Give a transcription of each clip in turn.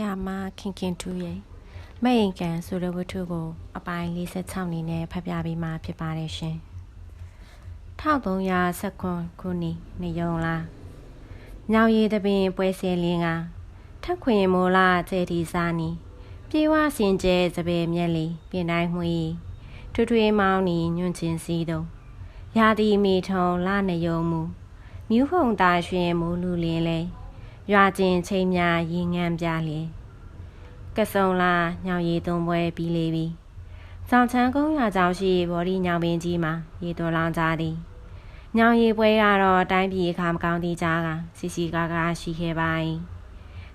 ရာမခင်ခင်ထူးရဲ့မဲ့ရင်ကန်ဆိုတဲ့ဝတ္ထုကို အပိုင်း46နေနဲ့ဖတ်ပြပေးမှာဖြစ်ပါတယ်ရှင်1319ခုနှစ်နေယုံလားညောင်ရည်တပင်ပွဲစဲလင်းကထက်ခွင်မိုးလာကျေတီစားနီပြေဝစင်ကျဲစပယ်မျက်လီပြင်တိုင်းမှွေထွထွေးမောင်းနီညွန့်ချင်းစီတော့ရာတီမီထုံလာနေယုံမူမြူးဖုံတာရွှင်မိုးလူလင်းလဲ ရွာကျင်ချိန်များရင်ငန်းပြလေကဆုံလာညောင်ရည်သွန်ပွဲပြီးလေပြီဆောင်ချမ်းကုန်းရွာကြောင်ရှိဘော်ဒီညောင်ပင်ကြီးမှာရေတော်လောင်ကြသည်ညောင်ရည်ပွဲကတော့တိုင်းပြည်အခါမကောင်းသည့်ကြားကစီစီကားကားရှိခဲ့ပါ၏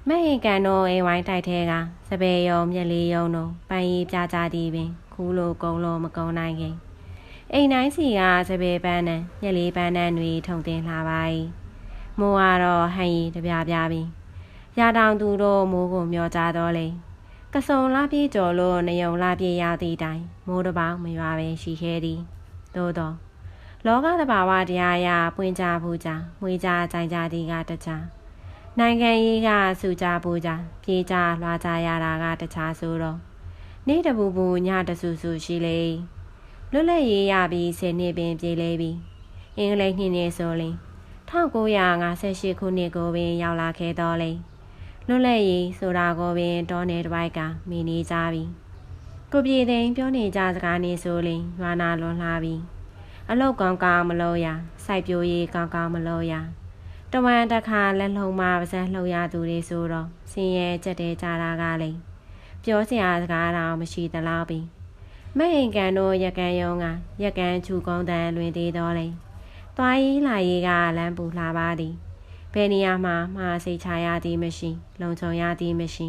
မဲ့ရင်ကန်တို့အိမ်ဝိုင်းတိုက်ထဲကစပယ်ယုံမျက်လေးယုံတို့ပန်းရီပြကြသည်ပင်ခူးလိုကုံလိုမကုံနိုင်ခင်အိမ်တိုင်းစီကစပယ်ပန်းနဲ့မျက်လေးပန်းနဲ့တွေထုံတင်လာပါ၏ မိုးကတော့ဟန်ရီတပြပြပြီးရတောင်သူတို့မိုးကိုမျောကြတော့လေကစုံလာပြေးကြော်လို့နယုံလာပြေးရသည့်တိုင်မိုးတပေါင်းမရွာပဲရှိခဲ့သည်သို့တော့လောကတဘာဝတရားအရပွင့်ကြဘူးကြမွေးကြကြိုင်ကြသည်ကတခြားနိုင်ငံရေးကစူကြဘူးကြပြေးကြလွှာကြရတာကတခြားဆိုတော့နေ့တပူပူညတဆူဆူရှိလေလွတ်လပ်ရေးရပြီးဆယ်နှစ်ပင်ပြေးလေပြီအင်္ဂလိပ်နှစ်နှစ်ဆိုရင် 1958ခုနှစ်ကိုပင်ရောက်လာခဲ့တော်လေလွတ်လပ်ရေးဆိုတာကိုပင်တောနယ်တစ်ပိုက်ကမိနေကြပြီကိုပြေသိန်းပြောနေကြစကားနေဆိုရင်ရွာနာလွန်လှပြီအလောက်ကောင်းကောင်းမလို့ရစိုက်ပျိုးရေးကောင်းကောင်းမလို့ရတဝမ်းတစ်ခါလက်လုံးမပါစမ်းလှုပ်ရသူတွေဆိုတော့စင်ရဲကြက်တဲကြတာကလေပြောစရာစကားတော့မရှိသလောက်ပြီမဟင်ကန်တို့ရကန်ယုံကရကန်ချူကုန်းတန်လွင်သေးတော်လေ သွားရေးလာရေးကလမ်းပူလှပါသည်ဘယ်နေရာမှာမှာစိတ်ချရသည်မရှိ လုံခြုံရသည်မရှိ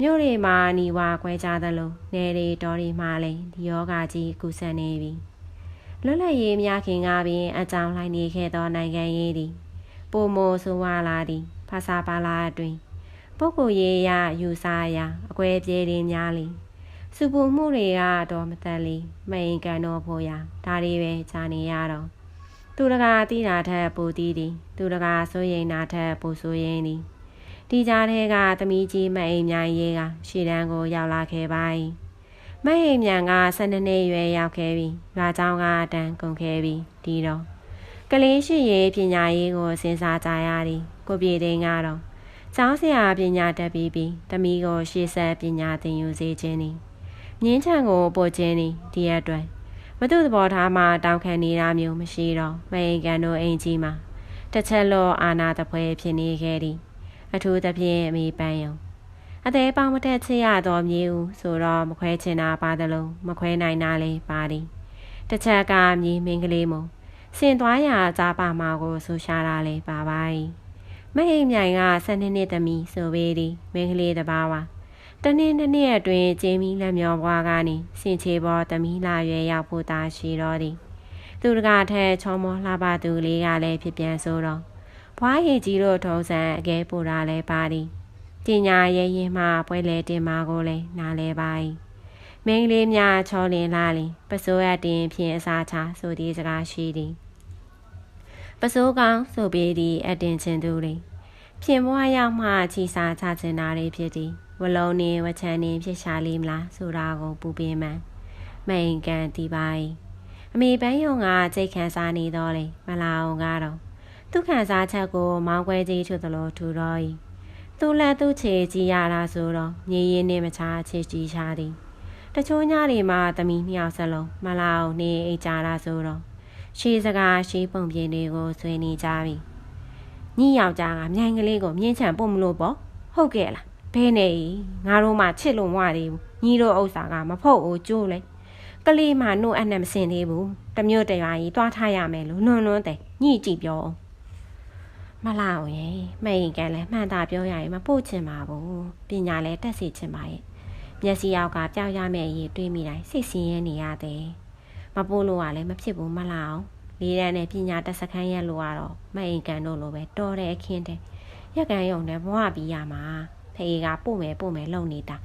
မြို့တွေမှာနီဝါခွဲကြသလိုနေတွေတော်တွေမှာလည်းဒီယောဂကြီးကူဆက်နေပြီလွတ်လပ်ရေးများခင်ကပင်အကြောင်းလိုက်နေခဲ့သောနိုင်ငံရေးသည်ပိုမိုဆိုးဝါးလာသည်ဖာစာပါလာအတွင်ပုဂ္ဂိုလ်ရေးရယူဆရာအကွဲပြေးတွေများလီစုပူမှုတွေကတော့မသက်လီမိန်ကန်တော်ဖို့ရာဒါတွေပဲဂျာနေရတော့ သူတကာတိတာထက်ပိုတီးသည်သူတကာစိုးရိမ်တာထက်ပိုစိုးရိမ်သည်ဒီကြားထဲကသမီးကြီးမအိမ်မြိုင်ရေးကရှေ့တန်းကိုရောက်လာခဲ့ပါ၏မအိမ်မြန်က12နှစ်ရွယ်ရောက်ခဲ့ပြီရွာเจ้าကတန်းကုန်ခဲ့ပြီဒီတော့ကလေးရှိရေးပညာရေးကိုစဉ်းစားကြရသည်ကိုပြေသိန်းကတော့ကျောင်းဆရာပညာတတ်ပြီးပြီးတမီးကိုရှေ့ဆက်ပညာသင်ယူစေခြင်းသည်ငင်းချံကိုပို့ခြင်းသည်ဒီအတွက် မသူ့သဘောထားမှတောင်းခံနေတာမျိုးမရှိတော့မအိမ်ကန်တို့အိမ်ကြီးမှာတစ်ချက်လောအာနာတပွဲဖြစ်နေခဲ့သည်အထူးသဖြင့်အမိပန်းယုံအသေးပေါင်းမတက်ချရတော်မြေဦးဆိုတော့မခွဲချင်တာပါတယ်လို့မခွဲနိုင်တာလည်းပါသည်တစ်ချက်ကမြေမင်းကလေးမို့ဆင်သွားရာကြားပါမာကိုဆူရှာတာလည်းပါပါ၏မဟိမြိုင်က၁၂နှစ်သမီးဆိုပေသည်မင်းကလေးတစ်ပါးဝါ တနေ့နှစ်နှစ်အတွင်းကျင်းမီလက်မျောဘွားကနေစင်ချေပေါ်သမီးလာရွယ်ရောက်ဖို့သာရှိတော်သည်သူတကာထက်ချောမောလှပသူလေးကလည်းဖြစ်ပြန်ဆိုတော့ဘွားရည်ကြီးတို့ထုံးစံအကဲပို့တာလည်းပါသည်ပညာရေးရင်မှပွဲလေတင်မာကိုလည်းနားလဲပါ၏မင်းကလေးများချောလင်းလာလင်ပစိုးရတင်ဖြင့်အစာချဆိုသည့်စကားရှိသည်ပစိုးကောင်းဆိုပေသည့်အတင်ချင်းသူလေးဖြင်ဘွားရောက်မှချီစာချချင်တာလေးဖြစ်သည် ဝလုံးနေဝချမ်းနေဖြစ်ရှာလိမလားဆိုတာကိုပူပင်မှန်မိန်ကန်တီးပါ၏အမေပန်းယုံကစိတ်ခံစားနေတော့လေမလာအောင်ကတော့သူခံစားချက်ကိုမောင်းခွဲကြီးထူသလိုထူတော့၏သူလက်သူချေကြည့်ရတာဆိုတော့မြေရင်နဲ့မချာချစ်ကြည့်ချသည်တချို့ညတွေမှာသမီးနှစ်ယောက်စလုံးမလာအောင်နေအိတ်ကြတာဆိုတော့ရှေးစကားရှေးပုံပြင်တွေကိုဆွေးနေကြပြီညီယောက်ျားကမြိုင်ကလေးကိုမြင်းချံပို့မလို့ပေါ့ဟုတ်ကဲ့လား ဘဲနေငါတို့မှချစ်လို့မဝသေးဘူးညီတို့ဥစ္စာကမဖုတ်ဘူးကျိုးလေကလေးမှနှုတ်အနှံ့မစင်သေးဘူးတမျိုးတရွာကြီးတွားထားရမယ်လို့လွန်းလွန်းတဲ့ညှိကြည့်ပြောမလာအောင်ရေမိန်ကန်လဲမှန်တာပြောရရင်မပို့ချင်ပါဘူးပညာလဲတက်စီချင်ပါရဲ့မျက်စိရောက်ကပြောက်ရမယ့်အရေးတွေးမိတိုင်းစိတ်ဆင်းရဲနေရတယ်မပို့လို့ကလည်းမဖြစ်ဘူးမလာအောင်လေးတန်းနဲ့ပညာတက်စခန်းရက်လို့ကတော့မိန်ကန်တို့လိုပဲတော်တဲ့အခင်းတဲ့ရက်ကန်ယုံနဲ့ဘဝပြီးရမှာ ဖေးကပို့မယ်ပို့မယ်လုံနေတာ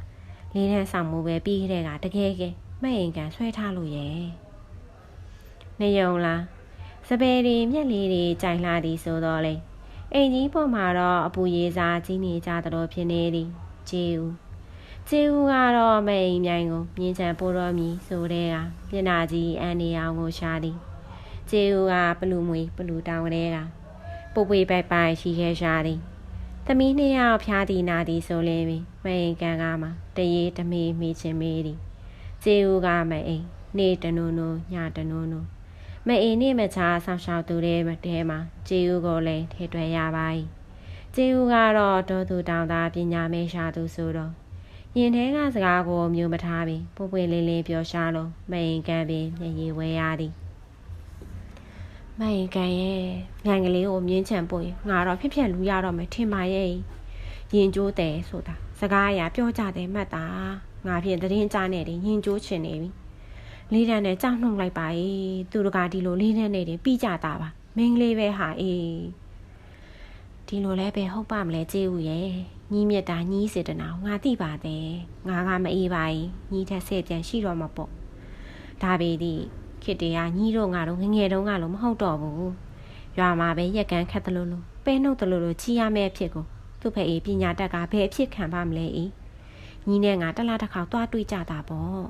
လေးတန်းဆောင်မှုပဲပြီးခဲ့တဲ့ကတကယ်ကဲမဲ့ရင်ကန်ဆွဲထားလို့ရဲ့နေယုံလားစပယ်တွေမျက်လေးတွေကြိုင်လာသည်ဆိုတော့လေအိမ်ကြီးပေါ်မှာတော့အပူရေးစားကြီးနေကြသလိုဖြစ်နေသည်ကျေဦးကျေဦးကတော့မအိမ်မြိုင်ကိုမြင်းချံပိုးတော်မီဆိုတဲ့ကမျက်နာကြီးအန်နေအောင်ကိုရှာသည်ကျေဦးကပလူမွေပလူတောင်ကလေးကပုပ်ပွေပိုက်ပိုက်ရှိခဲရှာသည် သမီးနှစ်ယောက်ဖျားသည်နာသည်ဆိုလင်းပြီမအိမ်ကန်ကားမှာတရေတမေးမိချင်းမေးသည်ကျေဦးကမအိမ်နေတနုံနုံညတနုံနုံမအိမ်နဲ့မချာဆောင်းရှောက်သူတဲ့တဲမှာကျေဦးကိုလည်းထဲတွယ်ရပါ၏ကျေဦးကတော့ဒေါ်သူတောင်သားပညာမဲရှာသူဆိုတော့ရင်ထဲကစကားကိုမျိုးမထားပြီးပွပွလေးလေးပြောရှာလို့မအိမ်ကန်ပင်မျက်ရည်ဝဲရသည် မအိမ်ကန်ရဲ့မြိုင်ကလေးကိုမြင်းချံပို့ရင်ငါတော့ဖြစ်ဖြစ်လူရတော့မယ်ထင်ပါရဲ့ရင်ကျိုးတယ်ဆိုတာစကားအရာပြောကြတယ်မှတ်တာငါဖြင့်တရင်ကြားနေတယ်ရင်ကျိုးချင်နေပြီလေးတန်းနဲ့ကြောက်နှုတ်လိုက်ပါ၏သူတို့ကဒီလိုလေးတန်းနဲ့တင်ပြီးကြတာပါမင်းကလေးပဲဟာအေးဒီလိုလဲပဲဟုတ်ပါမလဲကျေးဦးရဲ့ညီမြတ်တာညီစေတနာငါသိပါတယ်ငါကမအေးပါဘူးညီထက်ဆဲပြန်ရှိတော့မှာပေါ့ဒါပေသည် ခစ်တရားညီတို့ငါတို့ငငယ်တုန်းကလို့မဟုတ်တော့ဘူးရွာမှာပဲရက်ကန်းခတ်တလို့လို့ပဲနှုတ်တလို့လို့ချီရမယ့်အဖြစ်ကိုသူ့ဖက်အေးပညာတတ်ကဘယ်အဖြစ်ခံပါမလဲအေးညီနဲ့ငါတလားတစ်ခါသွားတွေ့ကြတာပေါ့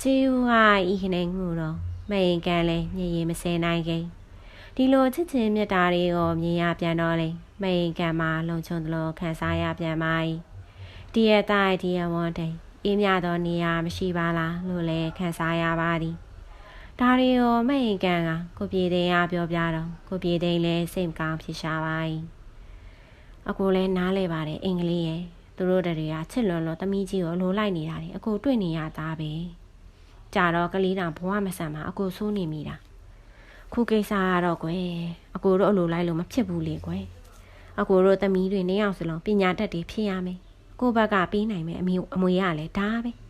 ချေဦးကဤခနဲ့ငူတော့မိန်ကန်လဲညရင်မစဲနိုင်ခင်ဒီလိုချစ်ချင်းမြတ်တာတွေကိုမြင်ရပြန်တော့လေမိန်ကန်မှာလုံချုံတလို့ခံစားရပြန်ပါ၏ဒီရတိုင်းဒီရဝန်တိုင်အေးမြသောနေရာမရှိပါလားလို့လည်းခံစားရပါသည် ဒါရီရောမိန်ကန်ကကိုပြေသိန်းအားပြောပြတော့ကိုပြေသိန်းလည်းစိတ်မကောင်းဖြစ်ရှာပါ၏အကိုလည်းနားလဲပါတယ်အင်္ဂလိပ်ရဲ့သူတို့တွေကချစ်လွန်လို့တမီးကြီးကိုလိုလိုက်နေတာလေအကိုတွေ့နေရသားပဲကြာတော့ကလေးတောင်ဘဝမဆန်မှာအကိုဆိုးနေမိတာခုကိစ္စကတော့ကွယ်အကိုတို့အလိုလိုက်လို့မဖြစ်ဘူးလေကွယ်အကိုတို့သမီးတွေနေအောင်စလုံးပညာတတ်တွေဖြစ်ရမယ်ကိုဘက်ကပြီးနိုင်မယ်အမေအမွေရလဲဒါပဲ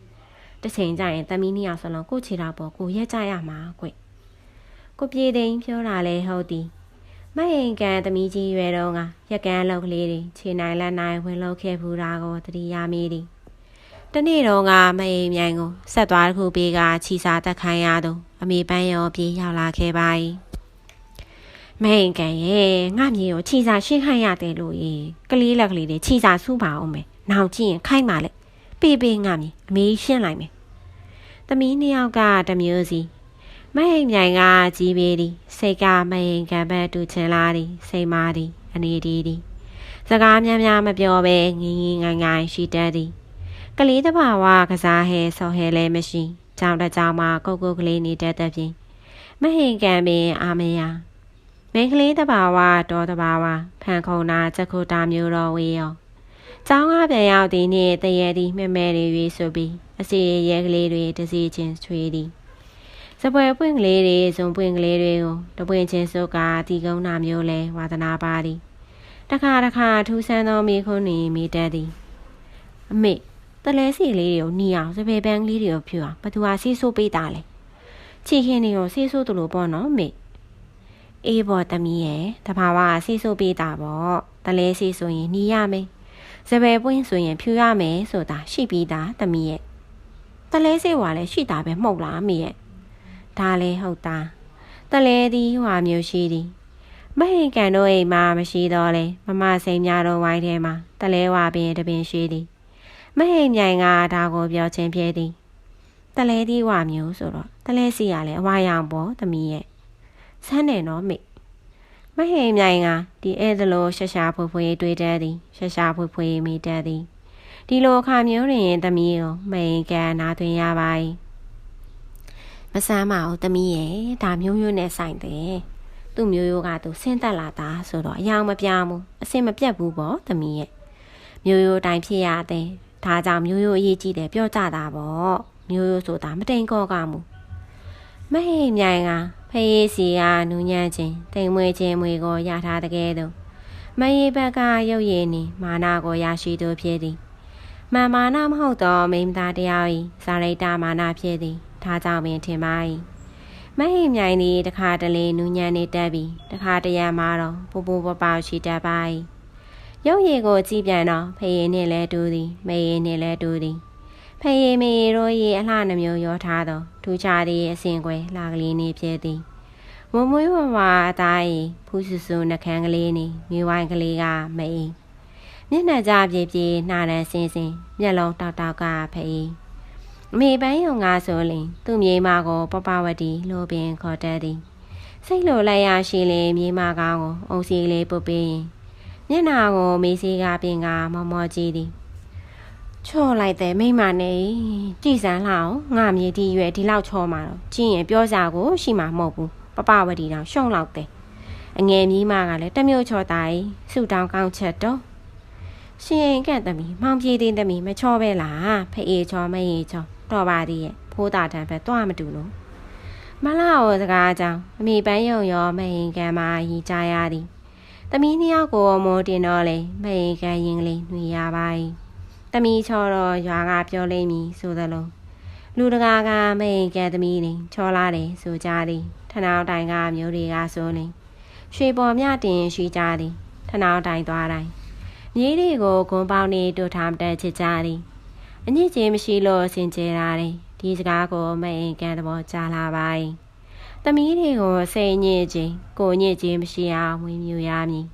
တစ်ချိန်ကျရင်သမီးနှစ်ယောက်စလုံးကိုချေတာပေါ်ကိုရက်ကြရမှာကွကိုပြေသိန်းပြောတာလဲဟုတ်သည်မဟင်ကန်သမီးကြီးရွယ်တော့ကရက်ကန်းလောက်ကလေးတွေခြေနိုင်လက်နိုင်ဝင်လောက်ခဲ့ဘူးတာကိုတတိယမိသည်တနေ့တော့ကမဟင်မြိုင်ကိုဆက်သွားတစ်ခုပေးကခြီစာတက်ခိုင်းရသူအမေပန်းရောပြေးရောက်လာခဲ့ပါ၏မဟင်ကန်ရဲ့ငါမြေကိုခြီစာရှင်းခိုင်းရတယ်လို့ရေကလေးလက်ကလေးတွေခြီစာဆူပါအောင်မယ်နောက်ကြည့်ရင်ခိုင်းပါလေ ပေးပေးငါမြေအမေရှင်းလိုက်မယ်သမီးနှစ်ယောက်ကတမျိုးစီမဟိမ်မြိုင်ကကြီးပေသည်စိတ်ကမဟိမ်ကံဘတ်တူချင်လာသည်စိတ်မာသည်အနေဒီသည်စကားများများမပြောဘဲငင်းငင်းငိုင်ငိုင်ရှိတတ်သည်ကလေးတဘာဝကစားဟဲဆော်ဟဲလည်းမရှိကြောင်တကြောင်မှာကုတ်ကုတ်ကလေးနေတတ်တဲ့ပြင်မဟိမ်ကံပင်အာမယာမင်းကလေးတဘာဝတော်တဘာဝဖန်ခုံနာချက်ခုတာမျိုးတော်ဝေးရော ကျောင်းကပြန်ရောက်သည်နှင့်တရေသည်မှဲ့မဲတွေ၍ဆိုပြီးအစီရဲကလေးတွေတစီချင်းချွေသည်စပွဲပွင့်ကလေးတွေဇုံပွင့်ကလေးတွေကိုတပွင့်ချင်းစုကတီကုန်းနာမျိုးလဲဝါသနာပါသည်တခါတခါထူးဆန်းသောမိခွန်းနေမိတတ်သည်အမေတလဲစီလေးတွေကိုနီအောင်စပယ်ပန်းကလေးတွေကိုဖြူအောင်ဘသူဟာဆေးဆိုးပေးတာလဲချီခင်းတွေကိုဆေးဆိုးတူလို့ပေါ့နော်မေအေးပေါ်တမီးရဲ့တဘာဝကဆေးဆိုးပေးတာပေါ့တလဲဆေးဆိုရင်နီးရမယ် စပယ်ပွင့်ဆိုရင်ဖြူရမယ်ဆိုတာရှိပြီးသားတမီးရဲ့တလဲဆေးဝါလည်းရှိတာပဲမှုတ်လားမေရဲ့ဒါလည်းဟုတ်သားတလဲသည်ဟွာမျိုးရှိသည်မဟင်ကန်တို့အိမ်မှာမရှိတော့လေမမစိန်များတော့ဝိုင်းထဲမှာတလဲဝါပင်တပင်ရှိသည်မဟိန်မြိုင်ကဒါကိုပြောချင်းပြဲသည်တလဲသီးဝမျိုးဆိုတော့တလဲစီရလဲအဝါရောင်ပေါ်သမီးရဲ့ဆန်းတယ်နော်မိ မဟိန်မြိုင်ကဒီအဲ့ဒါလိုရှရှာဖွေဖွေတွေးတတ်သည်ရှရှာဖွေဖွေမိတတ်သည်ဒီလိုအခါမျိုးတွင်သမီးကိုမိန်ကန်နာသွင်းရပါ၏မဆမ်းမအောင်သမီးရဲ့ဒါမျိုးမျိုးနဲ့ဆိုင်တယ်သူ့မျိုးရိုးကသူဆင်းသက်လာတာဆိုတော့အယောင်မပြောင်းဘူးအစင်မပြတ်ဘူးပေါ့သမီးရဲ့မျိုးရိုးတိုင်းဖြစ်ရတဲ့ဒါကြောင့်မျိုးရိုးအရေးကြီးတယ်ပြောကြတာပေါ့မျိုးရိုးဆိုတာမတိန်ကောကမူမဟိမြိုင်က ဖယေးစီကနူးညံ့ခြင်းတိမ်မွေးခြင်းမွေကိုရထားတကယ်တော့မယေဘက်ကရုပ်ရည်နေမာနာကိုရရှိသူဖြစ်သည်မန်မာနာမဟုတ်တော့မိမသားတယောက်ဤဇာရိတာမာနာဖြစ်သည်ဒါကြောင့်ပင်ထင်ပါ၏မဟိမြိုင်သည်တခါတလေနူးညံ့နေတတ်ပြီးတခါတရံမှာတော့ပူပူပပရှိတတ်ပါ၏ရုပ်ရည်ကိုကြည့်ပြန်တော့ဖယေနှင့်လဲတူသည်မေယေနှင့်လဲတူသည် ဖယေမေတို့ရေအလှနှမျိုးရောထားသောထူးခြားသည့်အစဉ်ကွယ်လာကလေးနေဖြစ်သည်မမွေးဝဝအသားဤဖူးဆူဆူနှကန်းကလေးနေမြေဝိုင်းကလေးကမေမျက်နှာကြပြေပြေနှာရန်စင်းစင်းမျက်လုံးတောက်တောက်ကဖေးအမေပန်းယုံငါဆိုလင်သူ့မြေမကိုပပဝတီလိုပင်ခေါ်တတ်သည်စိတ်လိုလိုက်ရရှိလေမြေမကောင်းကိုအုံစီလေးပုတ်ပေးရင်မျက်နှာကိုမေးစီကပင်ကမော်မော်ကြည့်သည် ချော့လိုက်တဲ့မိမနဲ့ကြည်စမ်းလှအောင်ငါမြေဒီရွယ်ဒီလောက်ချောမှာတော့ကြည့်ရင်ပြောစရာကိုရှိမှာမဟုတ်ဘူးပပဝတီတော့ရှုံလောက်တယ်အငယ်မြီးမကလည်းတမျိုးချောတိုင်ဆူတောင်းကောင်းချက်တော့ရှင်အိမ်ကသမီးမောင်ပြေးတဲ့သမီးမချောပဲလားဖအေးချောမအေးချောတော့ပါသေးရဲ့ဖိုးတာတန်ပဲတွားမတူလို့မလာဟောစကားကြောင့်အမိပန်းယုံရောမဟင်ကံမာရီကြရသည်သမီးနှစ်ယောက်ကိုမိုးတင်တော့လေမဟင်ကံရင်ကလေးနှွေရပါ၏ သမီးချောတော့ရွာကပြောလိမ့်မည်ဆိုသလိုလူတကာကမဟင်ကံသမီးနေချောလာတယ်ဆိုကြသည်ထနောက်တိုင်ကမျိုးတွေကဆိုနေရွှေပေါ်မြတင်ရှိကြသည်ထနောက်တိုင်သွားတိုင်းမြေးတွေကိုဂွန်ပေါင်းနေတို့ထားတဲ့ချစ်ကြသည်အညစ်အကြေးမရှိလို့စင်ကြယ်တာတယ်ဒီစကားကိုမအိမ်ကန်သဘောကြားလာပါ၏သမီးတွေကိုစိတ်ညစ်ခြင်းကိုညစ်ခြင်းမရှိအောင်ဝင်မြူရမည်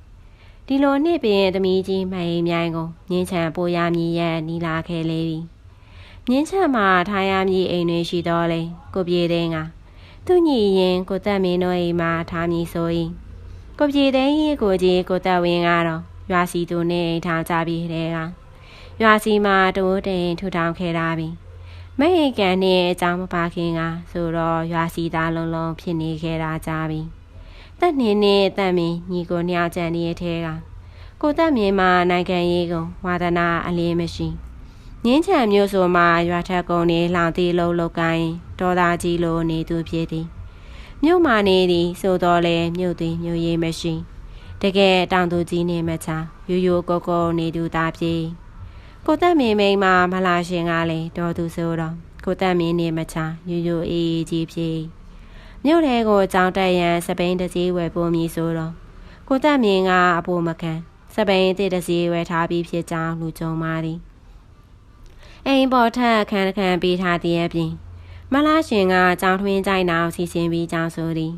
ဒီလိုနှစ်ပင်သမီးကြီးမအိမ်မြိုင်ကိုငင်းချံပိုးရမည်ရဲ့နီလာခဲ့လေပြီငင်းချံမှာထားရမည်အိမ်တွေရှိတော်လေကိုပြေတဲ့ကသူညီရင်ကိုတက်မင်းတို့အိမ်မှာထားမည်ဆို၏ကိုပြေတဲ့ကြီးကိုကြီးကိုတက်ဝင်းကတော့ရွာစီသူနဲ့အိမ်ထောင်ကြပြီးတဲ့ကရွာစီမှာတိုးတိန်ထူထောင်ခဲ့တာပြီမဟိကန်နဲ့အကြောင်းမပါခင်ကဆိုတော့ရွာစီသားလုံးလုံးဖြစ်နေခဲ့တာကြပြီ တက်နေနဲ့တက်မင်းညီကိုညောင်ကြံနေတဲ့ထဲကကိုတက်မြင်မှာနိုင်ငံရေးကဝါဒနာအလင်းမရှိငင်းချံမျိုးဆိုမှရွာထက်ကုန်းနေလောင်တီလုံးလောက်ကိုင်းဒေါ်သားကြီးလိုနေသူဖြစ်သည်မြို့မာနေသည်ဆိုတော့လေမြို့သည်မြို့ရေးမရှိတကယ်တောင်သူကြီးနေမချရိုးရိုးကိုကိုနေသူသားပြေကိုတက်မင်းမိန်မှာမလာရှင်ကလေဒေါ်သူဆိုတော့ကိုတက်မင်းနေမချရိုးရိုးအေးအေးကြီးပြေ မြို့ထဲကိုကြောင်တက်ရန်စပိန်တစည်းဝယ်ပို့မည်ဆိုတော့ကိုတက်မင်းကအဖို့မခံစပိန်တစ်တစည်းဝယ်ထားပြီးဖြစ်ကြောင်းလူကြုံပါသည်အိမ်ပေါ်ထက်ခန်းခန်းပေးထားတဲ့အပြင်မလားရှင်ကကြောင်ထွင်းကြိုင်နာကိုစီစဉ်ပြီးကြောင်ဆိုသည်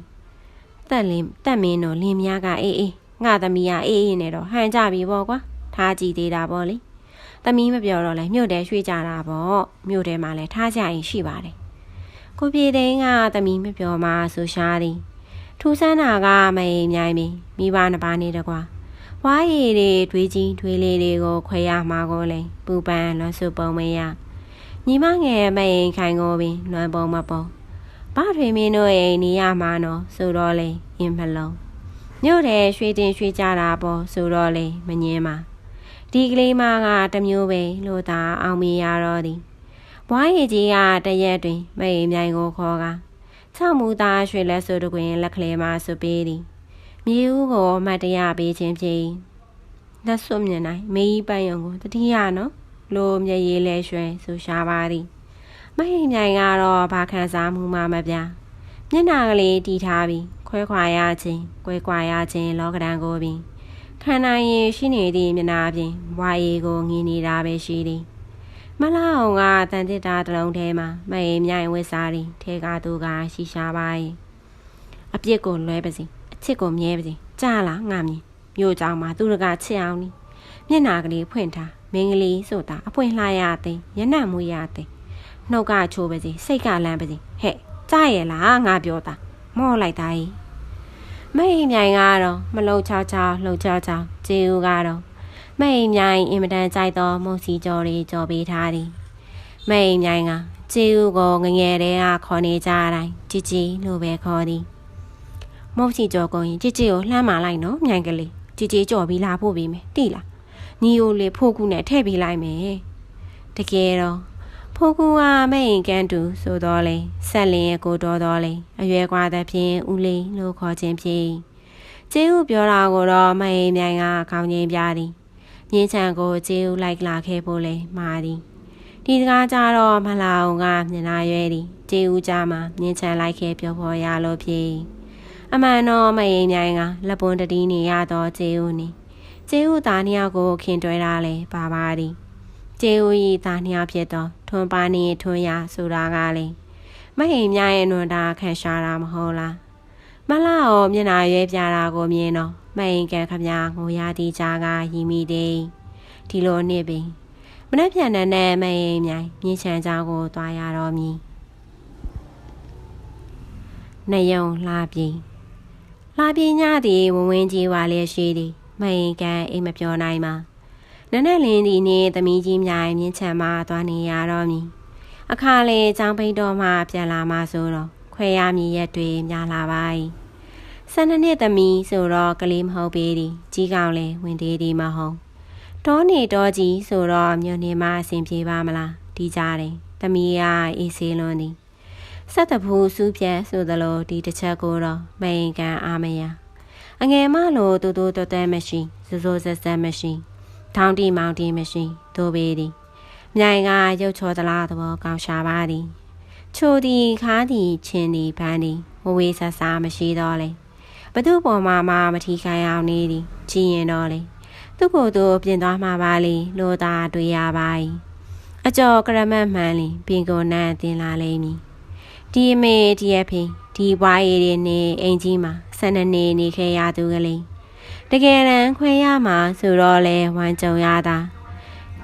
တက်လင်းတက်မင်းတို့လင်းများကအေးအေးငါသမီးကအေးအေးနဲ့တော့ဟန်ကြပြီပေါ့ကွာထားကြည့်သေးတာပေါ့လေသမီးမပြောတော့လဲမြို့တဲရွှေ့ကြတာပေါ့မြို့တဲမှာလဲထားကြရင်ရှိပါတယ် ကိုပြေသိန်းကသမီးမပြောမှဆိုရှားသည်ထူဆန်းတာကမအိမ်မြိုင်ပြီမိဘနှစ်ပါးနေတကွာဝါးရည်တွေတွေးကြီးတွေးလေးတွေကိုခွဲရမှာကိုလေပူပန်လွန်စုပုံမရညီမငယ်မအိမ်ခိုင်ကိုပင်လွန်ပုံမပုံဘာထွေမင်းတို့အိမ်နေရမှာနော်ဆိုတော့လေအင်းမလုံးမြို့ထဲရွှေတင်ရွှေကြတာပေါ့ဆိုတော့လေမငင်းပါဒီကလေးမကတမျိုးပဲလို့သာအောင်မရတော့သည် ဘွားရည်ကြီးကတရက်တွင်မိတ်မြိုင်ကိုခေါ်က၆မူသားရွှေလက်ဆိုတကွင်လက်ကလေးမဆွပေးသည်မြေဦးကိုမတ်တရပေးခြင်းဖြစ်လက်စွပ်မြင်နိုင်မေးပန်းယုံကိုတတိယနော်လိုမျက်ရည်လဲရွှဲဆိုရှာပါသည်မဟိမြိုင်ကတော့ဘာခံစားမှုမှမပြမျက်နာကလေးတီထားပြီးခွဲခွာရခြင်း၊ကွဲကွာရခြင်းလောကဒဏ်ကိုပင်ခံနိုင်ရင်ရှိနေသည့်မျက်နာပြင်ဝါရီကိုငင်းနေတာပဲရှိသည် မလာအောင်ကတန်တစ်တာတလုံးထဲမှာမအေးမြိုင်ဝစ်စားသည်ထဲကသူကရှိရှားပါ၏အပြစ်ကိုလွဲပါစီအချစ်ကိုမြဲပါစီကြားလားငါမြင်မြို့ကြောင်မှာသူတကချစ်အောင်နီမျက်နာကလေးဖွင့်ထားမင်းကလေးဆိုတာအပွင့်လှရတဲ့ရနတ်မွေးရတဲ့နှုတ်ကချိုးပါစီစိတ်ကလန့်ပါစီဟဲ့ကြားရလားငါပြောတာမော့လိုက်တာ ਈ မိတ်မြိုင်ကတော့မလုံချောချောလှုပ်ချောချောကျေဦးကတော့ မိတ်မြိုင်အင်မတန်ကြိုက်သောမုတ်စီကြော်တွေကြော်ပေးထားသည်မိတ်မြိုင်ကကျေဦးကိုငငယ်တည်းကခေါ်နေကြတိုင်းជីជីလို့ပဲခေါ်သည်မုတ်စီကြော်ကုန်ရင်ជីជីကိုလှမ်းမာလိုက်နော်မြိုင်ကလေးជីជីကြော်ပြီးလာဖို့ပြီးမယ်တိလားညီကိုလေဖို့ကူနဲ့ထည့်ပေးလိုက်မယ်တကယ်တော့ဖိုးကူကမဲ့ရင်ကန်တူဆိုတော့လေဆက်လင်းရဲ့ကိုတော်တော်လေအရွယ်ကွာတဲ့ဖြင့်ဦးလေးလို့ခေါ်ခြင်းဖြင့်ကျေးဦးပြောတာကိုတော့မရင်မြိုင်ကခေါင်းငင်းပြသည် မြင်းချံကိုကျေးဦးလိုက်လာခဲ့ဖို့လေမှာသည်ဒီစကားကြတော့မလာအောင်ကမျက်နှာရွဲသည်ကျေးဦးကြမှာမြင်းချံလိုက်ခဲ့ပြောဖို့ရလို့ဖြစ်အမှန်တော့မရင်မြိုင်ကလက်ပွန်တတိနေရတော့ကျေးဦးနေကျေးဦးသားနှစ်ယောက်ကိုခင်တွဲတာလေပါပါသည်ကျေဦးဤသားနှစ်ယောက်ဖြစ်သောထွန်းပါနေထွန်းရဆိုတာကလေမဟိန်မြရဲ့နွန်တာခံရှာတာမဟုတ်လားမလာရောမျက်နာရဲပြတာကိုမြင်တော့ မဟိန်ကန်ခမငိုရတီကြားကရီမိတယ် ဒီလိုနေပြီမနှက်ပြန်တဲ့နဲ့မရင်မြိုင်မြင်းချန်เจ้าကိုသွားရတော့မည်နယုံလာပြီလာပြီညသည်ဝဝင်းကြီးဝါလျက်ရှိသည်မရင်ကန်အိမ်မပြောနိုင်ပါနနက်လင်းသည်နှင့်သမီးကြီးမြိုင်မြင်းချန်မှသွားနေရတော့မည်အခါလေចောင်းပိတ်တော်မှပြန်လာမှဆိုတော့ခွဲရမည်ရက်တွေများလာပါ၏ ဆယ်နှစ်နှစ်သမီးဆိုတော့ကလေးမဟုတ်ပေသည်ကြီးကောင်လည်းဝင်သေးသည်မဟုတ်တောနေတော့ကြီးဆိုတော့မြို့နေမှအဆင်ပြေပါမလားဒီကြတယ်သမီးကအေးဆေးလွန်းသည်ဆက်တဖူးစူးပြဲဆိုသလိုဒီတစ်ချက်ကိုတော့မိန်ကန်အာမယာအငယ်မလို့တူတူတွတ်တဲမရှိစိုးစိုးဆက်ဆက်မရှိထောင်းတီမောင်တီမရှိတို့ပေသည်မြိုင်ကရုပ်ချောသလားသဘောကောင်းရှာပါသည်ချိုသည်ခါသည်ချင်းသည်ပန်းသည်ဝဝေးဆဆာမရှိတော့လေ ဘသူပေါ်မှာမှမထီခိုင်အောင်နေသည်ကြည်ရင်တော့လေသူ့ကိုယ်သူပြင်သွားမှာပါလေလိုသာတွေ့ရပါ၏အကျော်ကရမတ်မှန်လင်ပြင်ကိုနန်းတင်လာလိမ့်မည်ဒီအမေဒီအဖေဒီဘွားရည်တွေနေအိမ်ကြီးမှာဆယ်နှစ်နေနေခဲ့ရသူကလေးတကယ်တမ်းခွဲရမှာဆိုတော့လေဝမ်းကြုံရတာ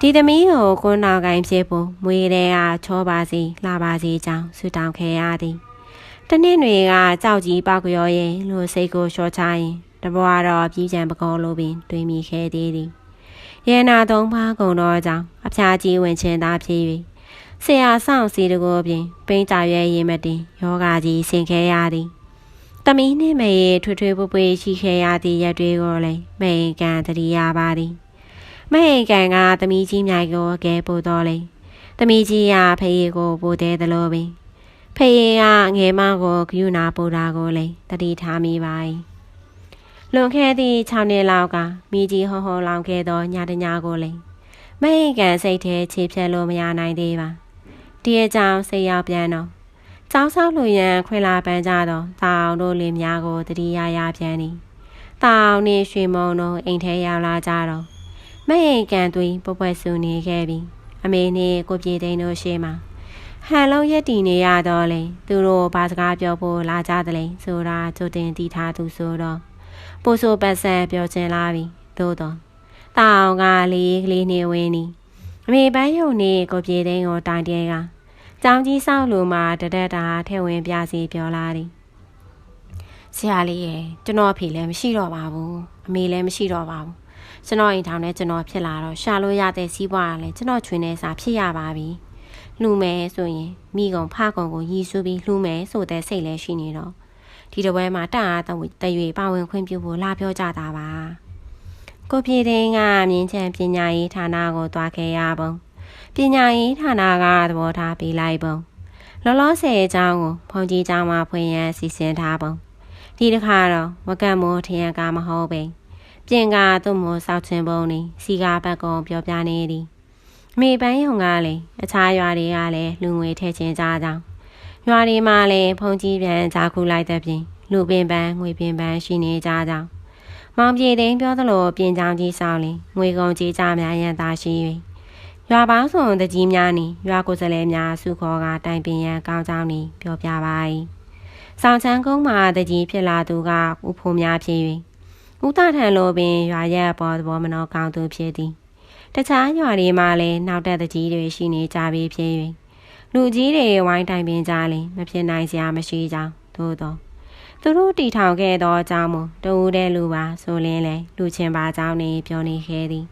ဒီသမီးကိုကိုနောက်ကင်ဖြစ်ဖို့မွေတဲ့ကချောပါစီလှပါစီကြောင်းဆူတောင်းခဲ့ရသည် တနည်းတွေကကြောက်ကြီးပောက်ကြောရဲ့လို့စိတ်ကိုလျှော့ချရင်တဘွားတော့ပြည်ကြံပကောလိုပင်တွေးမိခဲ့သေးသည်ရဲနာသုံးပါးကုံတော့ကြောင်းအဖျားကြီးဝင်ချင်းသားဖြစ်၍ဆရာဆောင်စီတကိုပြင်ပိန်းကြရွဲရင်မတင်ယောဂကြီးဆင်ခဲရသည်တမီးနှင့်မရေထွေထွေပွပွရှိခဲ့ရသည့်ရက်တွေကိုလည်းမိန်ကန်တတိယပါသည်မိန်ကန်ကတမီးကြီးမြိုင်ကိုအကဲပို့တော်လေတမီးကြီးကဖေးကိုပို့တဲ့သလိုပင် ဖေးကငယ်မကိုဂယုနာပို့တာကိုလည်းတတိထားမိပါ၏လွန်ခဲ့သည့်6နှစ်လောက်ကမိကြီးဟောဟောလောင်ခဲ့သောညတညကိုလည်းမိန်ကန်စိတ်ထဲခြေဖြတ်လို့မရနိုင်သေးပါဒီအကြောင်းစိတ်ရောက်ပြန်တော့ကျောင်းဆောက်လူရန်ခွင်လာပန်းကြတော့တောင်တို့လင်များကိုတတိယရပြန်သည်တောင်နှင့်ရွှေမုံတို့အိမ်ထဲရောက်လာကြတော့မအိမ်ကန်သွေးပပွက်ဆူနေခဲ့ပြီအမေနှင့်ကိုပြေသိန်းတို့ရှေ့မှာ ဟန်လုံးရက်တည်နေရတော့လေသူတို့ဘာစကားပြောဖို့လာကြတယ်လေဆိုတာကြိုတင်တည်ထားသူဆိုတော့ပို့ဆိုပတ်ဆက်ပြောချင်လာပြီသို့တော့တောင်ကလေးကလေးနေဝင်းနီအမေပန်းယုံနေကိုပြေသိန်းကိုတိုင်တဲကကြောင်ကြီးဆောက်လိုမှတဒက်တာထဲဝင်ပြစီပြောလာသည်ဆရာလေးရဲ့ကျွန်တော်အဖေလည်းမရှိတော့ပါဘူးအမေလည်းမရှိတော့ပါဘူးကျွန်တော်အိမ်ထောင်နဲ့ကျွန်တော်ဖြစ်လာတော့ရှာလို့ရတဲ့စီးပွားကလည်းကျွန်တော်ချွေနေစာဖြစ်ရပါပြီ လှူမယ်ဆိုရင်မိကုံဖကုံကိုရည်စူးပြီးလှူမယ်ဆိုတဲ့စိတ်လည်းရှိနေတော့ဒီတပွဲမှာတအားတရွေပါဝင်ခွင့်ပြုဖို့လာပြောကြတာပါကိုပြေတဲ့ကမြင်းချံပညာရေးဌာနကိုသွားခဲ့ရပုံပညာရေးဌာနကသဘောထားပေးလိုက်ပုံလောလောဆယ်အကြောင်းကိုဖုန်ကြီးကျောင်းမှာဖွင့်ရန်စီစဉ်ထားပုံဒီတစ်ခါတော့ဝကတ်မိုးထရန်ကမဟုတ်ပဲပြင်ကသူ့မိုးစောက်ချင်ပုံနေစီကာဘက်ကုံပြောပြနေသည်အ မေပန်းယုံကလည်းအခြားရွာတွေကလည်းလူငွေထည့်ချင်ကြကြောင်းရွာတွေမှာလည်းဖုန်ကြီးပြန်ကြားခုလိုက်တဲ့ပြင်လူပင်ပန်းငွေပင်ပန်းရှိနေကြကြောင်းမောင်ပြေသိန်းပြောသလိုပြင်ချောင်းကြီးဆောင်လင်ငွေကုန်ကြီးကြများရန်သာရှိ၍ရွာပေါင်းစုံတကြီးများနီရွာကိုယ်စလဲများစုခေါ်ကတိုင်ပင်ရန်ကောင်းကြောင်းနီပြောပြပါ၏ဆောင်ချမ်းကုန်းမှာတကြီးဖြစ်လာသူကဥဖိုးများဖြစ်၍ဥတထံလိုပင်ရွာရက်ပေါ်သဘောမနောကောင်းသူဖြစ်သည် တခြားရွာတွေမှာလည်းနောက်တက်တကြီးတွေရှိနေကြပြီးဖြစ်၍လူကြီးတွေဝိုင်းတိုင်ပင်ကြလင်မဖြစ်နိုင်စရာမရှိကြောင်းသို့သောသူတို့တီထောင်ခဲ့သောအကြောင်းမို့တူတဲ့လူပါဆိုလင်းလေလူချင်းပါကြောင်းနေပြောနေခဲ့သည်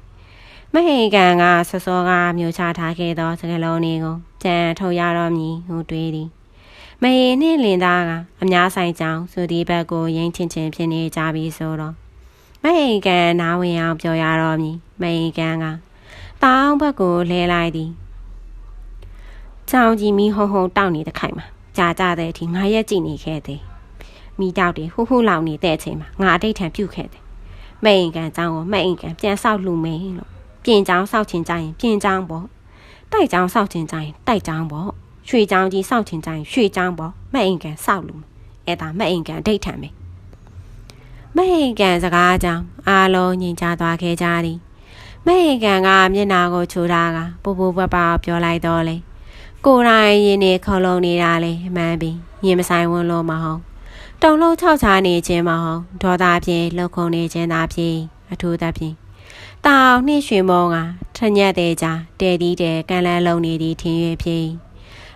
မဟိကန်ကဆစောကမျိုးချထားခဲ့သောစကလုံးတွေကိုကြံထုတ်ရတော့မည်ဟုတွေးသည်မဟိနှင့်လင်သားကအများဆိုင်ကြောင်းဆိုဒီဘက်ကိုရင်းချင်းချင်းဖြစ်နေကြပြီဆိုတော့မဟိကန်နားဝင်အောင်ပြောရတော့မည်မဟိကန်က တောင်ဘက်ကိုလဲလိုက်သည်။ချောင်းကြီးမီဟုံဟုံတောက်နေတဲ့ခိုင်မှာကြာကြတဲ့အထိငါရက်ကြည့်နေခဲ့သည်။မိတောက်တွေဟိုးဟိုးလောင်နေတဲ့အချိန်မှာငါအတိတ်ထံပြုတ်ခဲ့တယ်။မဲ့အိမ်ကန်ချောင်းကိုမဲ့အိမ်ကန်ပြန်ဆောက်လူမင်းလို့ပြင်ချောင်းဆောက်ချင်ကြရင်ပြင်ချောင်းပေါ့။တိုက်ချောင်းဆောက်ချင်ကြရင်တိုက်ချောင်းပေါ့။ရွှေချောင်းကြီးဆောက်ချင်ကြရင်ရွှေချောင်းပေါ့။မဲ့အိမ်ကန်ဆောက်လူမင်း။အဲ့ဒါမဲ့အိမ်ကန်အတိတ်ထံပဲ။မဲ့အိမ်ကန်စကားကြောင့်အာလုံးညင်ချသွားခဲ့ကြသည် မအိမ်ကန်ကမျက်နာကိုချိုးတာကပူပူပပပြောလိုက်တော့လေကိုယ်တိုင်ရင်နေခေါလုံးနေတာလေအမှန်ပင်ရင်မဆိုင်ဝန်းလို့မဟုတ်တုံလုံးခြောက်ချားနေခြင်းမဟုတ်ဒေါသဖြင့်လှုပ်ခုန်နေခြင်းသာဖြင့်အထူးသဖြင့်တောင်နှင့်ရွှေမုံကထညက်တဲ့ကြတဲတီးတဲ့ကန်လန်းလုံးနေသည်ထင်၍ဖြစ်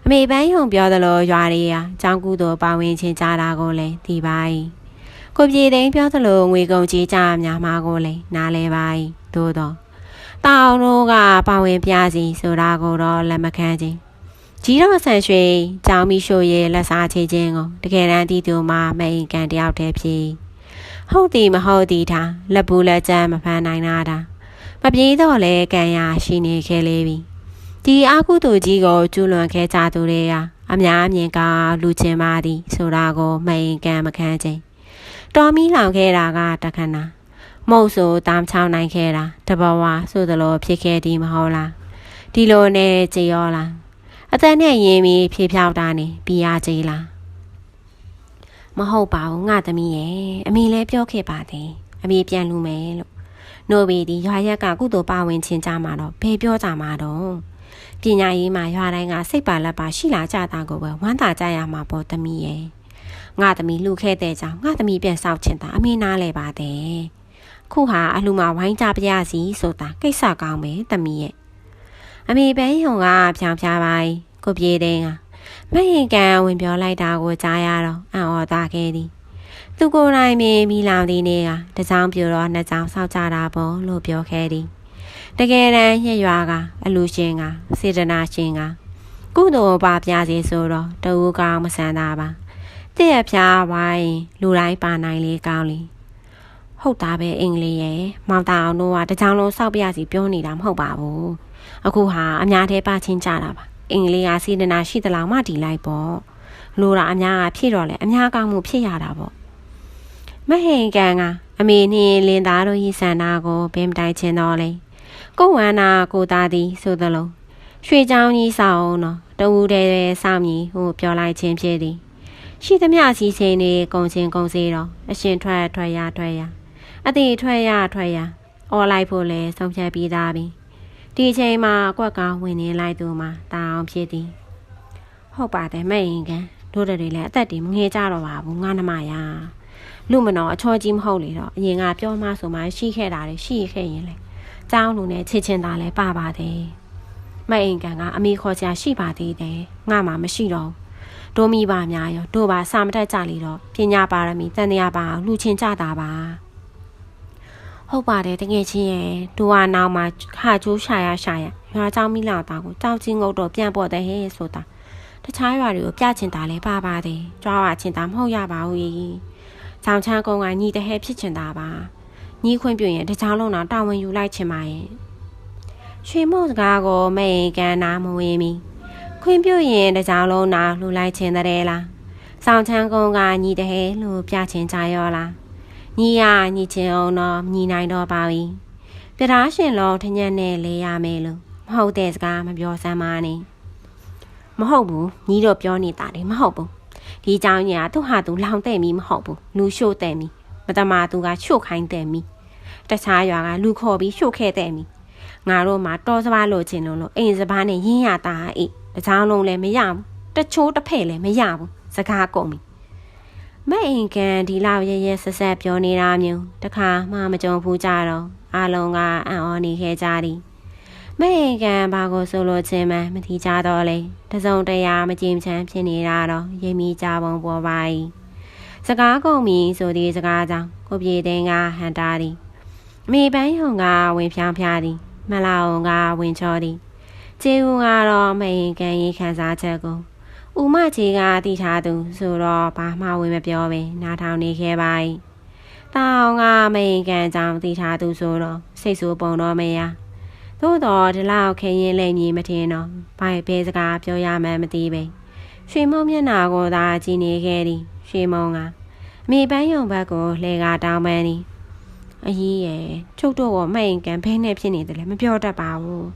အမေပန်းယုံပြောသလိုရွာရီယာကျောင်းကူတော်ပါဝင်ချင်းကြတာကိုလည်းသိပါ၏ကိုပြေသိန်းပြောသလိုငွေကုန်ကြီးကြများမှာကိုလည်းနားလဲပါ၏သို့တော့ တောင်တို့ကပါဝင်ပြစီဆိုတာကိုတော့လက်မခံခြင်းကြီးတော်ဆန်ရွှေကြောင်မီရှိုရဲ့လက်စားချေခြင်းကိုတကယ်တမ်းတီသူမှာမိန်ကန်တယောက်တည်းဖြစ်ဟုတ်သည်မဟုတ်သည်ထားလက်ဘူးလက်ကျမ်းမဖန်နိုင်တာတာမပြေးတော့လဲကံရရှိနေခဲ့လေပြီဒီအာကုသူကြီးကိုကျူးလွန်ခဲ့ကြသူတွေဟာအများအမြင်ကလူချင်းပါသည်ဆိုတာကိုမိန်ကန်မခံခြင်းတော်မီလောင်ခဲ့တာကတခဏ မဟုတ်ဆိုတမ်းချောင်းနိုင်ခဲ့တာတဘဝဆိုသလိုဖြစ်ခဲ့သည်မဟုတ်လားဒီလိုနဲ့ကြေရောလားအသက်နဲ့ရင်းပြီးဖြေဖြောက်တာနေပြီးရကြေလားမဟုတ်ပါဘူးငါသမီးရဲ့အမေလည်းပြောခဲ့ပါသေးအမေပြန်လူမယ်လို့နိုဘီဒီရွာရက်ကကုသိုလ်ပါဝင်ချင်းကြမှာတော့ဘယ်ပြောကြမှာတော့ပညာရေးမှာရွာတိုင်းကစိတ်ပါလက်ပါရှိလာကြတာကိုပဲဝမ်းသာကြရမှာပေါ့သမီးရဲ့ငါသမီးလူခဲ့တဲ့ကြောင့်ငါသမီးပြန်ဆောက်ချင်တာအမေနားလဲပါတယ် ခုဟာအလှမှာဝိုင်းကြပြရစီဆိုတာကိစ္စကောင်းပဲသမီးရဲ့အမေပန်းယုံကဖြောင်ဖြားပါကိုပြေးတဲ့ကမဟင်ကန်ဝင်ပြောလိုက်တာကိုကြားရတော့အံ့ဩတာခဲ့သည်သူကိုယ်တိုင်ပင်မိလောင်သည်နေကတကြောင်ပြတော့နှစ်ကြောင်ဆောက်ကြတာပေါ့လို့ပြောခဲ့သည်တကယ်တမ်းညရွာကအလူရှင်ကစေတနာရှင်ကကုသိုလ်ပါပြစီဆိုတော့တူကောင်းမဆန်တာပါတဲ့ရဖျားဝိုင်းလူတိုင်းပါနိုင်လေကောင်းလေ ဟုတ်တာပဲအင်္ဂလိပ်ရဲ့မောင်တာအောင်တို့ကတကြောင်လုံးစောက်ပြစီပြောနေတာမဟုတ်ပါဘူးအခုဟာအများသေးပါချင်းကြတာပါအင်္ဂလိပ်ကစေတနာရှိသလားမှဒီလိုက်ပေါ့လိုတာအများကဖြစ်တော့လေအများကောင်းမှုဖြစ်ရတာပေါ့မဟင်ကန်ကအမေနှင့်လင်သားတို့ဤဆန္ဒကိုဘင်းတိုင်ချင်းတော်လေကိုဝန္နာကိုသားသည်ဆိုသလိုရွှေချောင်းကြီးဆောင်းတော့တဝူတဲ့ဆောင်းကြီးဟိုပြောလိုက်ခြင်းဖြစ်သည်ရှိသမျှစီစဉ်နေကုံချင်းကုံစေတော့အရှင်ထွက်ထွက်ရထွက်ရ အတိထွက်ရထွက်ရအော်လိုက်ဖို့လဲဆုံးဖြတ်ပြီးသားပြီဒီအချိန်မှာကွက်ကောင်ဝင်နေလိုက်သူမှာတာအောင်ဖြစ်သည်ဟုတ်ပါတယ်မဲ့ရင်ကန်တို့တွေလည်းအသက်တွေမငေးကြတော့ပါဘူးငါနှမရလူမနော်အချောကြီးမဟုတ်လေတော့အရင်ကပြောမှဆိုမှရှိခဲ့တာလေရှိခဲ့ရင်လေကျောင်းလူနဲ့ချစ်ချင်းသားလည်းပါပါတယ်မဲ့ရင်ကန်ကအမေခေါ်ချာရှိပါသေးတယ်ငါမှမရှိတော့ဒိုမီပါများရောတို့ပါစာမတက်ကြလေတော့ပညာပါရမီတန်တရားပါလူချင်းကြတာပါ ဟုတ်ပါတယ်တကယ်ချင်းရဲ့ဒူဝါနောက်မှာခါချိုးရှာရရှာရရွာเจ้าမိလာတာကိုတောက်ချင်းငုတ်တော့ပြန်ပေါ်တဲ့ဟဲ့ဆိုတာတခြားရွာတွေကိုပြချင်တာလဲပါပါတယ်ကြွားပါချင်တာမဟုတ်ရပါဘူး။ကြောင်ချမ်းကုန်းကညီတဟဲဖြစ်ချင်တာပါ။ညီခွင့်ပြုရင်တခြားလုံးတော့တာဝန်ယူလိုက်ချင်ပါရဲ့။ရွှေမို့စကားကိုမေကန်နာမဝေးမီခွင့်ပြုရင်တခြားလုံးနာလှူလိုက်ချင်တဲ့လား။ဆောင်ချမ်းကုန်းကညီတဟဲလို့ပြချင်ကြရောလား။ ညီရညီချင်းအောင်တော့ညီနိုင်တော့ပါပြီပြသားရှင်လောထညက်နဲ့လဲရမယ်လို့မဟုတ်တဲ့စကားမပြောစမ်းပါနဲ့မဟုတ်ဘူးညီတော့ပြောနေတာလေမဟုတ်ဘူးဒီเจ้าညီကသူ့ဟာသူလောင်တဲ့မီမဟုတ်ဘူးလူရှို့တဲ့မီမတမာသူကရှို့ခိုင်းတဲ့မီတခြားရွာကလူခေါ်ပြီးရှို့ခဲ့တဲ့မီငါတို့မှာတော်စပါးလို့ချင်းလုံးလို့အိမ်စပါးနဲ့ရင်းရတာအေးတချောင်းလုံးလည်းမရဘူးတချိုးတစ်ဖက်လည်းမရဘူးစကားကုန်ပြီ မအိမ်ကန်ဒီလောက်ရရဆက်ဆက်ပြောနေတာမျိုးတခါမှမကြုံဘူးကြတော့အလုံးကအံ့ဩနေခဲ့ကြသည်မအိမ်ကန်ဘာကိုဆိုလို့ချင်းမှမထီကြတော့လေတစုံတရာမကြင်ချမ်းဖြစ်နေတာတော့ရိပ်မိကြပုံပေါ်ပါ၏စကားကုန်ပြီဆိုသည့်စကားကြောင့်ကိုပြေသိန်းကဟန်တာသည်အမိပန်းယုံကဝင်ဖြောင်းဖျားသည်မလာအောင်ကဝင်ချောသည်ကျေဦးကတော့မအိမ်ကန်ရေးခန်းစားချက်ကို ဦးမကြီးကတည်ထားသူဆိုတော့ဘာမှဝင်မပြောပဲနားထောင်နေခဲ့ပါ၏တောင်ကမိန်ကန်ကြောင်တည်ထားသူဆိုတော့စိတ်ဆိုးပုံတော့မရသို့တော့ဒီလောက်ခရင်လိမ့်မည်မထင်တော့ဘာပဲစကားပြောရမှန်းမသိပဲရွှေမုံမျက်နာကိုသာကြည်နေခဲ့သည်ရွှေမုံကအမိပန်းယုံဘက်ကိုလှေကတောင်းပန်းသည်အကြီးရဲ့ချုပ်တော့ကမိန်ကန်ဘဲနဲ့ဖြစ်နေတယ်လေမပြောတတ်ပါဘူး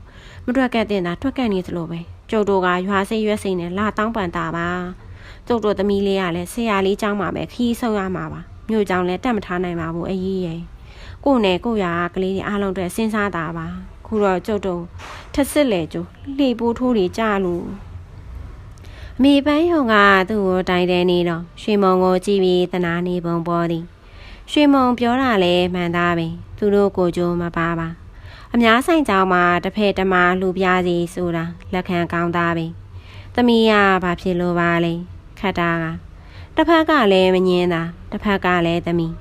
မတွက်ကက်တင်တာထွက်ကက်နေသလိုပဲ ကျုပ်တို့ကရွာစိတ်ရွက်စိတ်နဲ့လာတောင်းပန်တာပါကျုပ်တို့သမီးလေးကလည်းဆရာလေးကြောင်းပါပဲခီးဆုပ်ရမှာပါမြို့ကြောင်လည်းတက်မထားနိုင်ပါဘူးအကြီးရဲ့ကိုနဲ့ကိုရာကလေးတွေအားလုံးအတွက်စဉ်းစားတာပါခုတော့ကျုပ်တို့ထက်စစ်လေကျိုးလှေပိုးထိုးတွေကြလို့အမေပန်းယုံကသူ့ကိုတိုင်တယ်နေတော့ရွှေမုံကိုကြည့်ပြီးတနာနေပုံပေါ်သည်ရွှေမုံပြောတာလဲမှန်သားပဲသူတို့ကိုကြိုးမပါပါ အများဆိုင်ကြောင်မှာတစ်ဖက်တမလူပြားစီဆိုတာလက်ခံကောင်းသားပဲသမီးကဘာဖြစ်လို့ပါလဲခတ်တာကတစ်ဖက်ကလည်းမငင်းတာတစ်ဖက်ကလည်းသမီး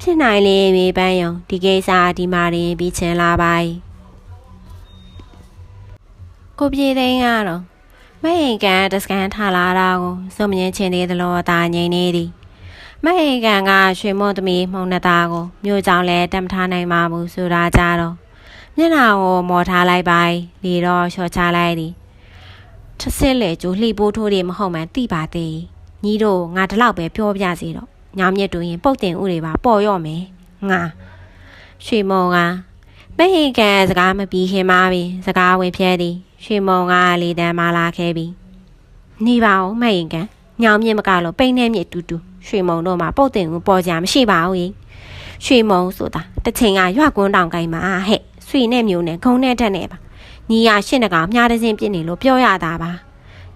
ဖြစ်နိုင်လေမေပန်းယုံဒီကိစ္စဒီမာရင်ပြီးချင်လာပါ යි ကိုပြေသိန်းကတော့မဟင်ကန်တစကန်ထားလာတာကိုစုံမြင်ချင်းသေးသလိုတာငိမ့်နေသည်မဟင်ကန်ကရွှေမော့သမီးမှုံနှသားကိုမြို့ကြောင်လဲတမ်ထားနိုင်မှာဘူးဆိုတာကြတော့ မျက်နှာကိုမော်ထားလိုက်ပါလီတော့လျှော့ချလိုက်သည်ထစ်စစ်လေကျိုးလှိပိုးထိုးတွေမဟုတ်မှန်သိပါသေးညီတို့ငါဒီလောက်ပဲပြောပြစီတော့ညောင်မြက်တူရင်ပုတ်တင်ဥတွေပါပေါ်ရော့မယ်ငါရွှေမောကမဟင်ကန်စကားမပြီးခင်ပါပြီစကားဝင်ဖြဲသည်ရွှေမောကလေတန်းမလာခဲ့ပြီနေပါဦးမဟင်ကန်ညောင်မြက်မကလို့ပိန်းနေမြစ်တူတူရွှေမုံတို့မှာပုတ်တင်ဥပေါ်ကြမရှိပါဘူးရွှေမုံဆိုတာတစ်ချိန်ကရွကွန်းတောင်ကိုင်းမှာဟဲ့ ဆွေနဲ့မျိုးနဲ့ဂုံနဲ့တက်နဲ့ပါညီရရှင်းတကောင်မြားတစင်းပြစ်နေလို့ပြောရတာပါ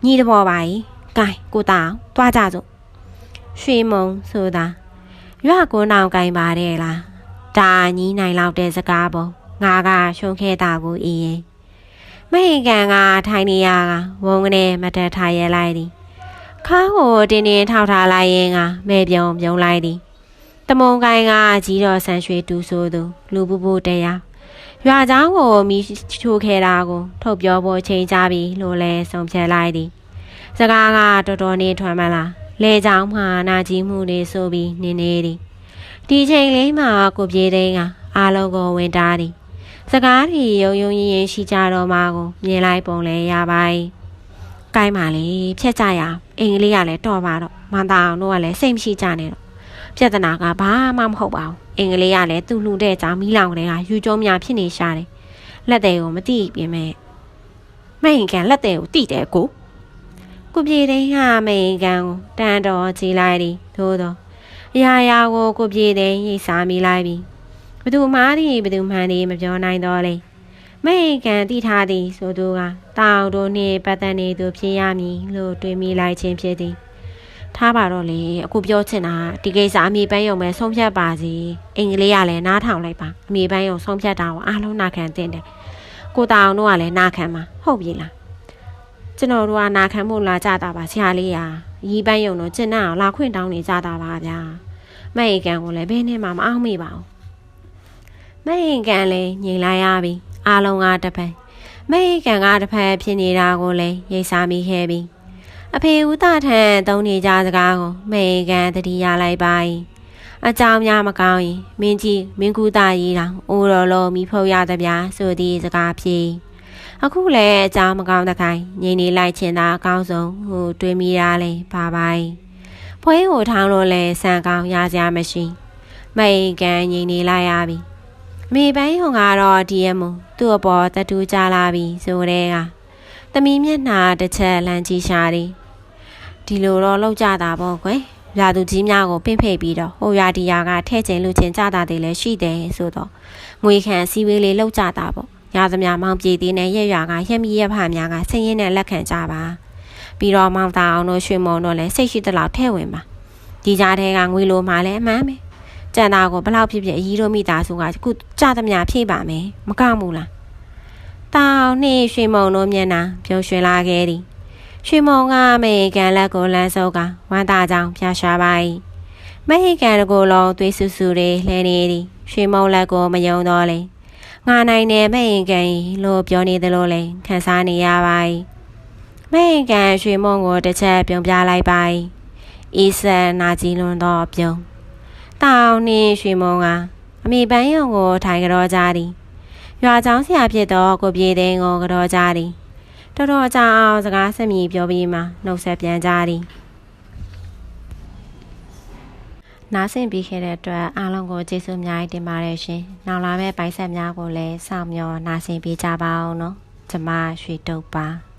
ညီတဘောပါ ਈ ဂိုင်းကိုတောင်တွားကြစို့ရွှေမုံဆိုတာရွကွန်းတောင်ကိုင်းပါတယ်လားဒါညီနိုင်လောက်တဲ့စကားပေါ့ငါကရှုံးခဲ့တာကိုအေးရင်မဟိကန်ကထိုင်နေရကဝုံကနေမတက်ထားရဲလိုက်သည်ခါကိုတင်းတင်းထောက်ထားလိုက်ရင်ကမဲပြုံပြုံလိုက်သည်တမုံကိုင်းကကြီးတော်ဆန်ရွှေတူဆိုသူလူပူပူတရား ရွာเจ้าကိုမိချိုးခဲ့တာကိုထုတ်ပြောဖို့ချိန်ကြပြီလို့လဲဆုံးဖြတ်လိုက်သည်စကားကတော်တော်နေထွမ်းမလားလဲเจ้าမှာနာကြည့်မှုတွေဆိုပြီးနင်းနေသည်ဒီချိန်လေးမှာကိုပြေသိန်းကအားလုံးကိုဝင်တားသည်စကားတွေယုံယုံရင်ရင်ရှိကြတော့မှကိုမြင်လိုက်ပုံလဲရပါ යි ကိုင်းပါလေဖြက်ကြရအောင်အင်္ဂလိပ်ကလည်းတော်ပါတော့မန်တာအောင်တို့ကလည်းစိတ်မရှိကြနဲ့တော့ ပြဿနာကဘာမှမဟုတ်ပါဘူးအင်္ဂလိပ်ကလည်းသူ့လှူတဲ့ကြောင်မီးလောင်ကလေးကယူကျုံများဖြစ်နေရှာတယ်လက်သေးကိုမတိပြင်မဲ့မိန်ကန်လက်သေးကိုတိတယ်ကိုကိုပြေတဲ့ဟာမိန်ကန်ကိုတန်တော်ကြည်လိုက်သည်သို့တော့အရာရာကိုကိုပြေတဲ့ရိတ်စားမိလိုက်ပြီဘသူမားသည်ဘသူမှန်သည်မပြောနိုင်တော့လေမိတ်ကန်တိထားသည်ဆိုသူကတောင်တို့နှင့်ပတ်သက်နေသူဖြစ်ရမည်လို့တွေးမိလိုက်ခြင်းဖြစ်သည် ထားပါတော့လေအခုပြောချင်တာဒီကိစ္စအမေပန်းယုံပဲဆုံးဖြတ်ပါစီအင်္ဂလိပ်ကလည်းနားထောင်လိုက်ပါအမေပန်းယုံဆုံးဖြတ်တာကိုအားလုံးနာခံတင်တယ်ကိုတောင်တို့ကလည်းနာခံမှာဟုတ်ပြီလားကျွန်တော်တို့ကနာခံဖို့လာကြတာပါဆရာလေးရာရီပန်းယုံတော့ကျင်နာအောင်လာခွင့်တောင်းနေကြတာပါဗျာမဲ့အိမ်ကန်ကိုလည်းဘယ်နဲ့မှမအောင်မိပါဘူးမဲ့အိမ်ကန်လည်းညင်လိုက်ရပြီအားလုံးကတပတ်မိတ်ကန်ကတစ်ဖက်ဖြစ်နေတာကိုလည်းရိတ်စားမိခဲ့ပြီ အဖေဦးသားထံသုံးနေကြစကားကိုမိတ်ကန်တတိယလိုက်ပါ၏အကြောင်းများမကောင်းရင်မင်းကြီးမင်းကူသားကြီးတောင်အိုးတော်လုံးမိဖုတ်ရသဗျာဆိုသည့်စကားဖြေအခုလည်းအကြောင်းမကောင်းတဲ့ခိုင်ငြိမ်နေလိုက်ချင်တာအကောင်းဆုံးဟိုတွေးမိရလဲပါပါဖွေးကိုထောင်းလို့လဲဆန်ကောင်းရစရာမရှိမိတ်ကန်ငြိမ်နေလိုက်ရပြီမေပန်းယုံကတော့ဒီရမသူ့အပေါ်တတူးကြလာပြီဆိုတဲ့ကသမီးမျက်နှာတစ်ချက်လန့်ကြည့်ရှာသည် ဒီလိုတော့လောက်ကြတာပေါ့ကွယ်ရာသူကြီးများကိုပင့်ဖိတ်ပြီးတော့ဟိုရာဒီယာကထဲ့ကျင်လူချင်းကြတာတွေလည်းရှိတယ်ဆိုတော့ငွေခံစီဝေးလေးလောက်ကြတာပေါ့ရာသမျှမောင်ပြေသေးနဲ့ရက်ရွာကရက်မီရက်ဖများကဆင်းရဲနဲ့လက်ခံကြပါပြီးတော့မောင်တာအောင်တို့ရွှေမုံတို့လည်းစိတ်ရှိသလောက်ထဲ့ဝင်ပါဒီကြားထဲကငွေလိုမှလည်းအမှန်ပဲကြံတာကိုဘလောက်ဖြစ်ဖြစ်အကြီးတို့မိသားစုကခုကြသမျှဖြည့်ပါမယ်မကောက်ဘူးလားတောင်နှင့်ရွှေမုံတို့မျက်နှာပြုံးရွှင်လာခဲ့သည် ရွှေမုံကမေကန်လက်ကိုလမ်းစုပ်ကဝမ်းသာကြောင်ဖျားရှာပါ၏မေကန်ကိုလုံးသွေးဆူဆူတွေလှဲနေသည်ရွှေမုံလက်ကိုမယုံတော့လေငါနိုင်တယ်မေကန်လို့ပြောနေသလိုလဲခံစားနေရပါ၏မေကန်ရွှေမုံကိုတစ်ချက်ပြုံးပြလိုက်ပါ၏ဤဆန်နာကြည်လွန်သောပြုံးတောင်နှင့်ရွှေမုံကအမိပန်းယုံကိုထိုင်ကြောကြသည်ရွာချောင်းဆရာဖြစ်သောကိုပြေသိန်းကိုကြောကြသည် တော်တော်ကြာအောင်စကားဆက်မြည်ပြောပြီးမှနှုတ်ဆက်ပြန်ကြသည်နားဆင်ပြီးခဲ့တဲ့အတွက်အားလုံးကိုကျေးဇူးအများကြီးတင်ပါတယ်ရှင်။နောက်လာမယ့်ပိုင်ဆက်များကိုလည်းစောင့်မျှော်နားဆင်ပေးကြပါအောင်နော်။ကျွန်မရွှေတုပ်ပါ။